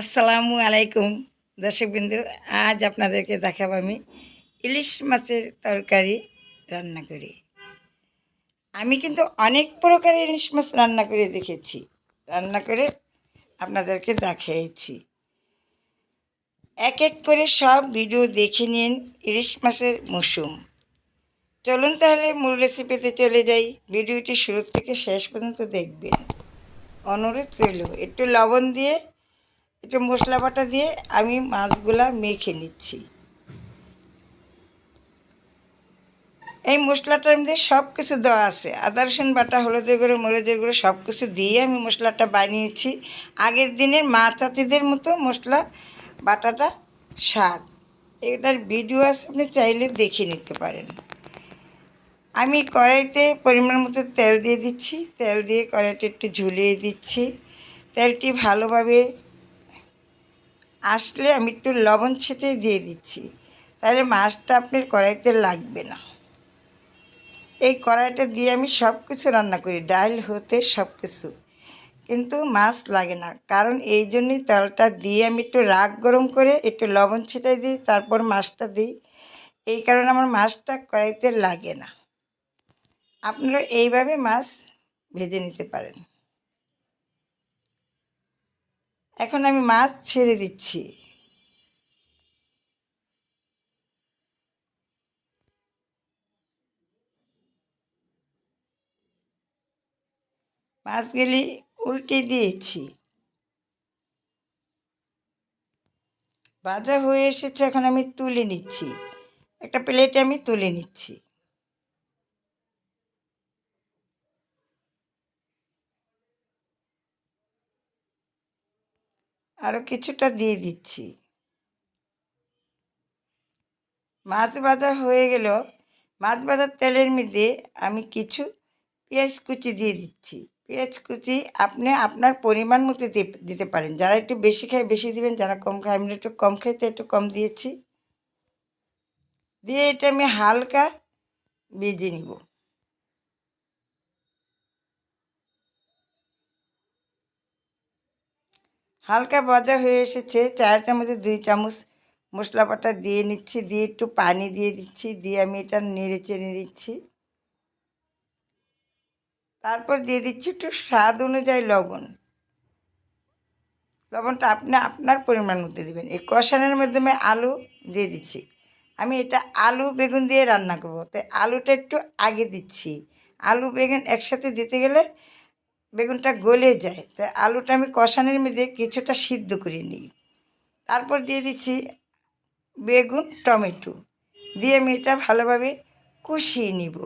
আসসালামু আলাইকুম, দর্শকবিন্দু। আজ আপনাদেরকে দেখাবো আমি ইলিশ মাছের তরকারি রান্না করি। আমি কিন্তু অনেক প্রকারের ইলিশ মাছ রান্না করে দেখেছি। রান্না করে আপনাদেরকে দেখিয়েছি এক এক করে সব ভিডিও দেখে নিন ইলিশ মাছের মৌসুম। চলুন তাহলে মূল রেসিপিতে চলে যাই। ভিডিওটি শুরু থেকে শেষ পর্যন্ত দেখবেন। অনুরোধ রইল, একটু লবণ দিয়ে একটু মশলা বাটা দিয়ে আমি মাছগুলা মেখে নিচ্ছি। এই মশলাটার মধ্যে সব কিছু দেওয়া আছে। আদা, রসুন বাটা, হলুদের গুঁড়ো, মরিচের গুঁড়ো সব কিছু দিয়ে আমি মশলাটা বানিয়েছি আগের দিনের মা চাচিদের মতো মশলা বাটাটা স্বাদ। এটার ভিডিও আছে, আপনি চাইলে দেখে নিতে পারেন। আমি কড়াইতে পরিমাণ মতো তেল দিয়ে দিচ্ছি। তেল দিয়ে কড়াইটা একটু ঝুলিয়ে দিচ্ছি। তেলটি ভালোভাবে আসলে আমি একটু লবণ ছিটে দিয়ে দিচ্ছি। তাহলে মাছটা আপনার কড়াইতে লাগবে না। এই কড়াইটা দিয়ে আমি সব কিছু রান্না করি ডাল হতে সব কিছু কিন্তু মাছ লাগে না, কারণ এই জন্যই তেলটা দিয়ে আমি একটু রাগ গরম করে একটু লবণ ছিটাই দিই, তারপর মাছটা দিই। এই কারণে আমার মাছটা কড়াইতে লাগে না। আপনারা এইভাবে মাছ ভেজে নিতে পারেন। এখন আমি মাছ ছেড়ে দিচ্ছি। মাছগুলি উল্টে দিয়েছি। ভাজা হয়ে এসেছে, এখন আমি তুলে নিচ্ছি। একটা প্লেটে আমি তুলে নিচ্ছি। আরও কিছুটা দিয়ে দিচ্ছি। মাছ ভাজা হয়ে গেল। মাছ ভাজার তেলের মধ্যে আমি কিছু পেঁয়াজ কুচি দিয়ে দিচ্ছি। পেঁয়াজ কুচি আপনি আপনার পরিমাণ মতো দিতে পারেন। যারা একটু বেশি খায়, বেশি দিবেন, যারা কম খায়, আমি একটু কম খাইতে একটু কম দিয়েছি। দিয়ে এটা আমি হালকা ভেজে নিব। হালকা ভাজা হয়ে এসেছে। চার চামচে দুই চামচ মশলা বাটা দিয়ে নিচ্ছি, দিয়ে একটু পানি দিয়ে দিচ্ছি, দিয়ে আমি এটা নেড়ে চেড়ে নিচ্ছি। তারপর দিয়ে দিচ্ছি একটু স্বাদ অনুযায়ী লবণ। লবণটা আপনি, আপনার পরিমাণ মতো দেবেন। এই কষানোর মাধ্যমে আলু দিয়ে দিচ্ছি। আমি এটা আলু, বেগুন দিয়ে রান্না করব। তাই আলুটা একটু আগে দিচ্ছি। আলু, বেগুন একসাথে দিতে গেলে বেগুনটা গলে যায়। তাই আলুটা আমি কষানোর মধ্যে কিছুটা সিদ্ধ করে নিই। তারপর দিয়ে দিচ্ছি বেগুন, টমেটো। দিয়ে আমি এটা ভালোভাবে কষিয়ে নিব।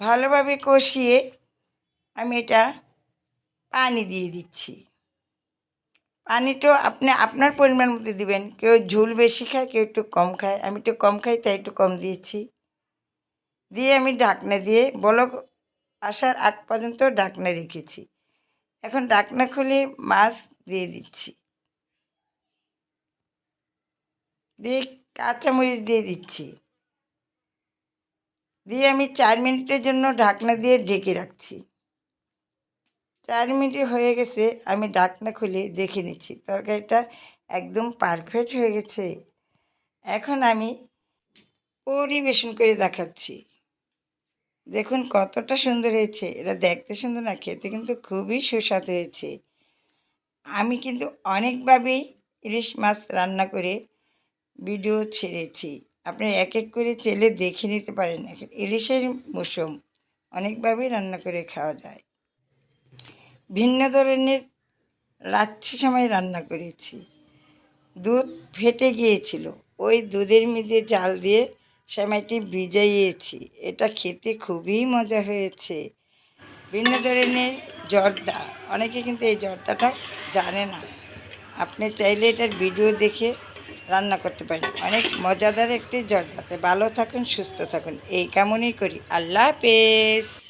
ভালোভাবে কষিয়ে আমি এটা পানি দিয়ে দিচ্ছি। পানিটাও আপনি, আপনার পরিমাণ মতো দিবেন। কেউ ঝুল বেশি খায়, কেউ একটু কম খায়। আমি একটু কম খাই, তাই একটু কম দিয়েছি। দিয়ে আমি ঢাকনা দিয়ে বলক আসার আগ পর্যন্ত ঢাকনা রেখেছি। এখন ঢাকনা খুলে মাছ দিয়ে দিচ্ছি। দিয়ে কাঁচামরিচ দিয়ে দিচ্ছি। দিয়ে আমি চার মিনিটের জন্য ঢাকনা দিয়ে ঢেকে রাখছি। চার মিনিট হয়ে গেছে, আমি ডাকনা খুলে দেখে নিচ্ছি। তরকারিটা একদম পারফেক্ট হয়ে গেছে। এখন আমি পরিবেশন করে দেখাচ্ছি। দেখুন কতটা সুন্দর হয়েছে। এটা দেখতে সুন্দর না, খেতে কিন্তু খুবই সুস্বাদু হয়েছে। আমি কিন্তু অনেকভাবেই ইলিশ মাছ রান্না করে ভিডিও ছেড়েছি। আপনি এক এক করে চেলে দেখে নিতে পারেন। এখন ইলিশের মৌসুম, অনেকভাবেই রান্না করে খাওয়া যায়। ভিন্ন ধরনের লাচ্ছি সময় রান্না করেছি। দুধ ফেটে গিয়েছিল। ওই দুধের মধ্যে জাল দিয়ে সময়টি ভিজাইয়েছি। এটা খেতে খুবই মজা হয়েছে। ভিন্ন ধরনের জর্দা। অনেকে কিন্তু এই জর্দাটা জানে না। আপনি চাইলে এটার ভিডিও দেখে রান্না করতে পারেন। অনেক মজাদার একটি জর্দাতে ভালো থাকুন, সুস্থ থাকুন। এই কেমনই করি। আল্লাহ হাফেজ।